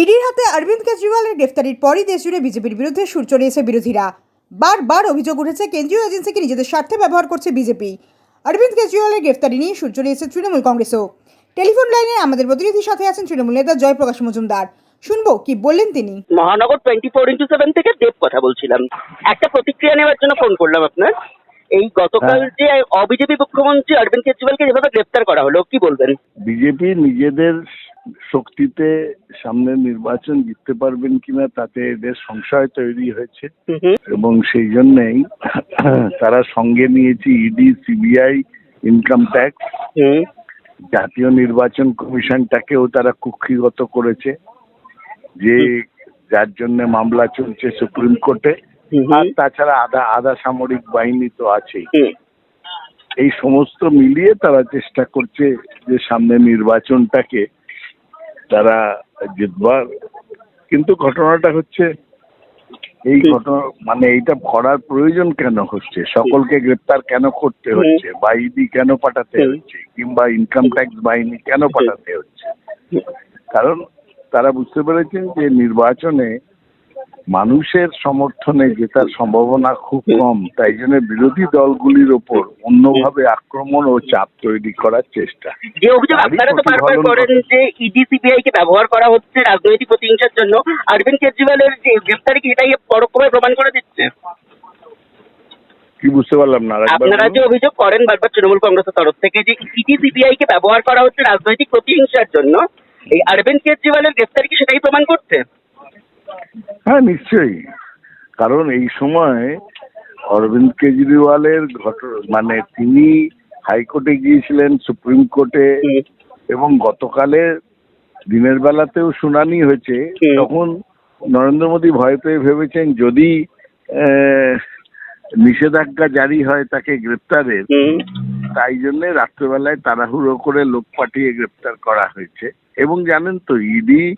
ইডির হাতে অরবিন্দ কেজরিওয়ালের গ্রেফতারির পরই দেশজুড়ে বিজেপির বিরুদ্ধে সুর চড়িয়েছে বিরোধীরা। বারবার অভিযোগ উঠেছে কেন্দ্রীয় এজেন্সিকে নিজেদের স্বার্থে ব্যবহার করছে বিজেপি। অরবিন্দ কেজরিওয়ালের গ্রেফতারি নিয়ে সুর চড়িয়েছে তৃণমূল কংগ্রেসও। টেলিফোন লাইনে আমাদের প্রতিনিধির সাথে আছেন তৃণমূল নেতা জয়প্রকাশ মজুমদার। শুনব কি বললেন তিনি? মহানগর টোয়েন্টি ফোর ইন্টু সেভেন থেকে দেব কথা বলছিলাম। একটা প্রতিক্রিয়া নেওয়ার জন্য ফোন করলাম আপনার। এই গতকাল হ্যাঁ। যে অবিজেপি মুখ্যমন্ত্রী অরবিন্দ কেজরিওয়ালকে যেভাবে গ্রেপ্তার করা হলো কি বলবেন? বিজেপি নিজেদের শক্তিতে সামনে নির্বাচন জিততে পারবেন কিনা তাতে এদের সংশয় তৈরি হয়েছে। এবং সেই জন্যেই তারা সঙ্গে নিয়েছে ইডি সিবিআই ইনকাম ট্যাক্স জাতীয় নির্বাচন কমিশনটাকেও তারা কুক্ষিগত করেছে। যে যার জন্য মামলা চলছে সুপ্রিম কোর্টে। আর তাছাড়া আধা আধা সামরিক বাহিনী তো আছেই। এই সমস্ত মিলিয়ে তারা চেষ্টা করছে যে সামনে নির্বাচনটাকে তারা জিতবার। কিন্তু ঘটনাটা হচ্ছে এই ঘটনা মানে এইটা করার প্রয়োজন কেন হচ্ছে? সকলকে গ্রেপ্তার কেন করতে হচ্ছে? বা ইডি কেন পাঠাতে হচ্ছে? কিংবা ইনকাম ট্যাক্স বাহিনী কেন পাঠাতে হচ্ছে? কারণ তারা বুঝতে পেরেছেন যে নির্বাচনে মানুষের সমর্থনে জেতার সম্ভাবনা খুব কম। তাই জন্য বিরোধী দলগুলির ওপর অন্যভাবে আক্রমণ ও চাপ তৈরি করার চেষ্টা। যে অভিযোগ আপনারা তো বারবার করেন যে ইডি সিবিআই কে ব্যবহার করা হচ্ছে রাজনৈতিক প্রতিহিংসার জন্য। অরবিন্দ কেজরিওয়ালের যে গ্রেপ্তারি কি এটাই পরোক্ষভাবে প্রমাণ করে দিচ্ছে? কি বুঝতে পারলাম না আপনারা যে অভিযোগ করেন বারবার তৃণমূল কংগ্রেসের তরফ থেকে যে ইডি সিবিআই কে ব্যবহার করা হচ্ছে রাজনৈতিক প্রতিহিংসার জন্য এই অরবিন্দ কেজরিওয়ালের গ্রেফতারি কি সেটাই প্রমাণ করছে? হ্যাঁ নিশ্চয়ই। কারণ এই সময় অরবিন্দ কেজরিওয়ালের ঘট মানে তিনি হাইকোর্টে গিয়েছিলেন সুপ্রিম কোর্টে এবং গতকালে দিনের বেলাতেও শুনানি হয়েছে। তখন নরেন্দ্র মোদী ভয় পেয়ে ভেবেছেন যদি নিষেধাজ্ঞা জারি হয় তাকে গ্রেপ্তারের। তাই জন্য রাত্রেবেলায় তাড়াহুড়ো করে লোক পাঠিয়ে গ্রেপ্তার করা হয়েছে। এবং জানেন তো ইডি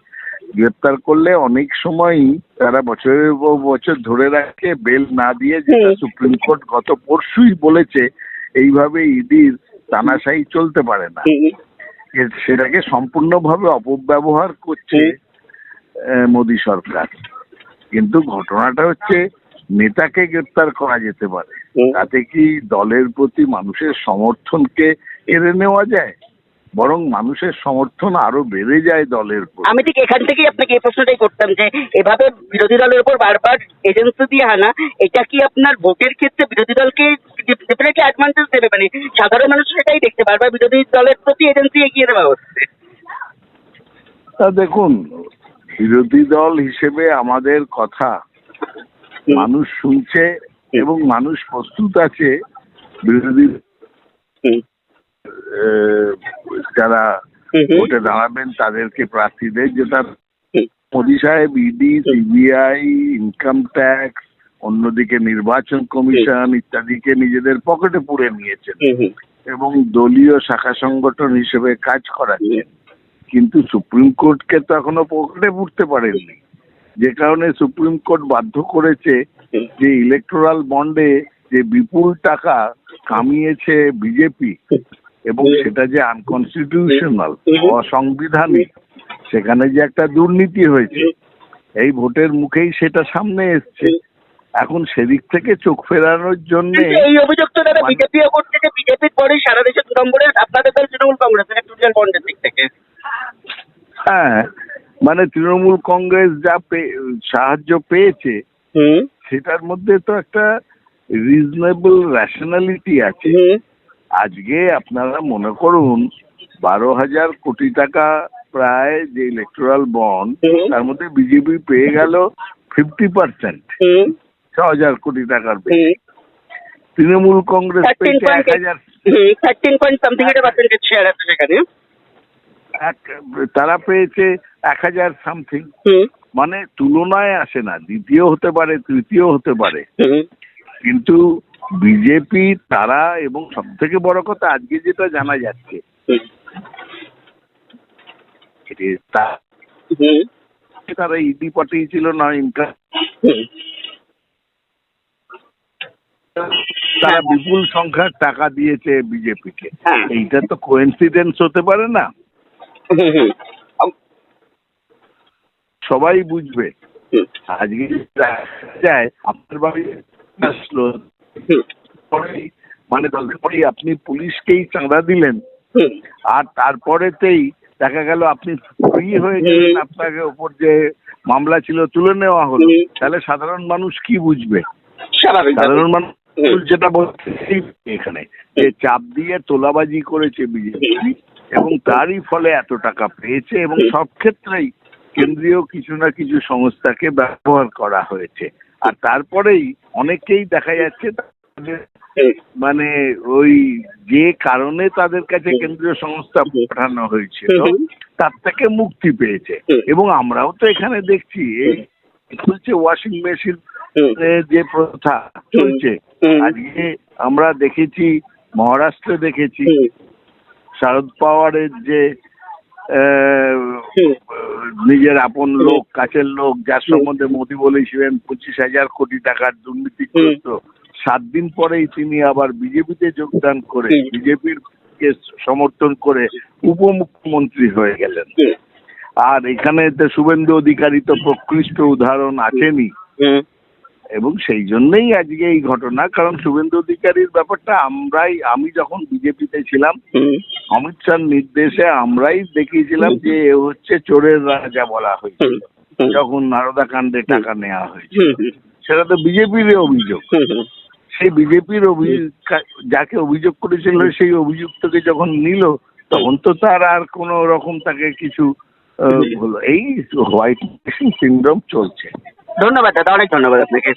গ্রেপ্তার করলে অনেক সময়ই তারা বছরের পর বছর ধরে রাখে বেল না দিয়ে যেটা সুপ্রিম কোর্ট গত পরশুই বলেছে এইভাবে ইডির তানাশাই চলতে পারে না। সেটাকে সম্পূর্ণভাবে অপব্যবহার করছে মোদী সরকার। কিন্তু ঘটনাটা হচ্ছে নেতাকে গ্রেপ্তার করা যেতে পারে। তাতে কি দলের প্রতি মানুষের সমর্থনকে কেড়ে নেওয়া যায়? বরং মানুষের সমর্থন আরও বেড়ে যায় দলের আমি ঠিক এখান থেকেই আপনাকে এই প্রশ্নটাই করতাম যে এভাবে বিরোধী দলের উপর বারবার এজেন্সি দিয়ে হানা এটা কি আপনার ভোটের ক্ষেত্রে বিরোধী দলকে ডেফিনেটলি অ্যাডভান্টেজ দেবে? মানে সাধারণ মানুষ সেটাই দেখতে বারবার বিরোধী দলের প্রতি এজেন্সি এগিয়ে দেওয়া হচ্ছে। দেখুন বিরোধী দল হিসেবে আমাদের কথা মানুষ শুনছে এবং মানুষ প্রস্তুত আছে বিরোধী যারা ভোটে দাঁড়াবেন তাদেরকে প্রার্থীদের যেটা মোদী সাহেব ইডি সিবিআই ইনকাম ট্যাক্স অন্যদিকে নির্বাচন কমিশন ইত্যাদিকে নিজেদের পকেটে পুরে নিয়েছেন এবং দলীয় শাখা সংগঠন হিসেবে কাজ করাচ্ছেন। কিন্তু সুপ্রিম কোর্টকে তো এখনও পকেটে পুরতে পারেননি। যে কারণে সুপ্রিম কোর্ট বাধ্য করেছে যে ইলেকটোরাল বন্ডে যে বিপুল টাকা কামিয়েছে বিজেপি এবং সেটা যে আনকনস্টিটিউশনাল অসাংবিধানিক সেখানে যে একটা দুর্নীতি হয়েছে এই ভোটের মুখেই সেটা সামনে এসছে। এখন সেদিক থেকে চোখ ফেরানোর জন্য এই অভিযোগ তো দাদা করছে যে বিজেপির পরে সারা দেশে দু নম্বরে আপনাদের দল তৃণমূল কংগ্রেস ইলেকট্রাল বন্ডের দিক থেকে। হ্যাঁ মানে তৃণমূল কংগ্রেস যা সাহায্য পেয়েছে সেটার মধ্যে তো একটা রিজনেবল রেশনালিটি আছে। আজকে আপনারা মনে করুন বারো হাজার কোটি টাকা প্রায় যে ইলেকটোরাল বন্ড তার মধ্যে বিজেপি পেয়ে গেল ফিফটি পার্সেন্ট ছ হাজার কোটি টাকার বেশি। তৃণমূল কংগ্রেস পেয়েছে এক হাজার। তারা পেয়েছে এক হাজার সামথিং মানে তুলনায় আসে না দ্বিতীয় হতে পারে তৃতীয় হতে পারে। কিন্তু বিজেপি তারা এবং সব থেকে বড় কথা আজকে যেটা জানা যাচ্ছে তারা ইডি পাঠিয়েছিল না ইনকাম তারা বিপুল সংখ্যার টাকা দিয়েছে বিজেপিকে হ্যাঁ। এইটা তো কোইন্সিডেন্স হতে পারে না সবাই বুঝবে আজকে যায় আপনার বাড়ি আসলো পরেই মানে পরেই আপনি পুলিশকেই চাঁদা দিলেন। আর তারপরেতেই দেখা গেল আপনি ফ্রি হয়ে গেলেন আপনাকে ওপর যে মামলা ছিল তুলে নেওয়া হলো। তাহলে সাধারণ মানুষ কি বুঝবে? সাধারণ মানুষ। যেটা বলছে এখানে যে চাপ দিয়ে তোলাবাজি করেছে বিজেপি এবং তারই ফলে এত টাকা পেয়েছে এবং সব ক্ষেত্রেই কেন্দ্রীয় কিছু না কিছু সংস্থাকে ব্যবহার করা হয়েছে। আর তারপরেই অনেকেই দেখা যাচ্ছে মানে ওই যে কারণে তাদের কাছে কেন্দ্রীয় সংস্থা পাঠানো হয়েছিল। তার থেকে মুক্তি পেয়েছে। এবং আমরাও তো এখানে দেখছি এই চলছে ওয়াশিং মেশিন যে প্রথা চলছে আজকে আমরা দেখেছি মহারাষ্ট্রে দেখেছি শারদ পাওয়ারের যে। নিজের আপন লোক কাছের লোক যার সম্বন্ধে মোদি বলেছিলেন পঁচিশ হাজার কোটি টাকার দুর্নীতি দুর্নীতিগ্রস্ত সাত দিন পরেই তিনি আবার বিজেপিতে যোগদান করে। বিজেপির কে সমর্থন করে উপমুখ্যমন্ত্রী হয়ে গেলেন। আর এখানে তো শুভেন্দু অধিকারী তো প্রকৃষ্ট উদাহরণ আছেনই। হুম, এবং সেই জন্যই আজকে এই ঘটনা কারণ শুভেন্দু অধিকারীর ব্যাপারটা আমরাই আমি যখন বিজেপিতে ছিলাম অমিত শাহর নির্দেশে আমরাই দেখিয়েছিলাম যে এ হচ্ছে চোরের রাজা বলা হয়েছিল যখন নারদা কাণ্ডে টাকা নেওয়া হয়েছে। সেটা তো বিজেপির অভিযোগ। সেই বিজেপির অভিযোগ যাকে অভিযোগ করেছিল সেই অভিযুক্তকে যখন নিল তখন তো তার আর কোনো রকম তাকে কিছু হলো এই হোয়াইট সিন্ড্রোম চলছে। ধন্যবাদ দাদা অনেক ধন্যবাদ আপনাকে।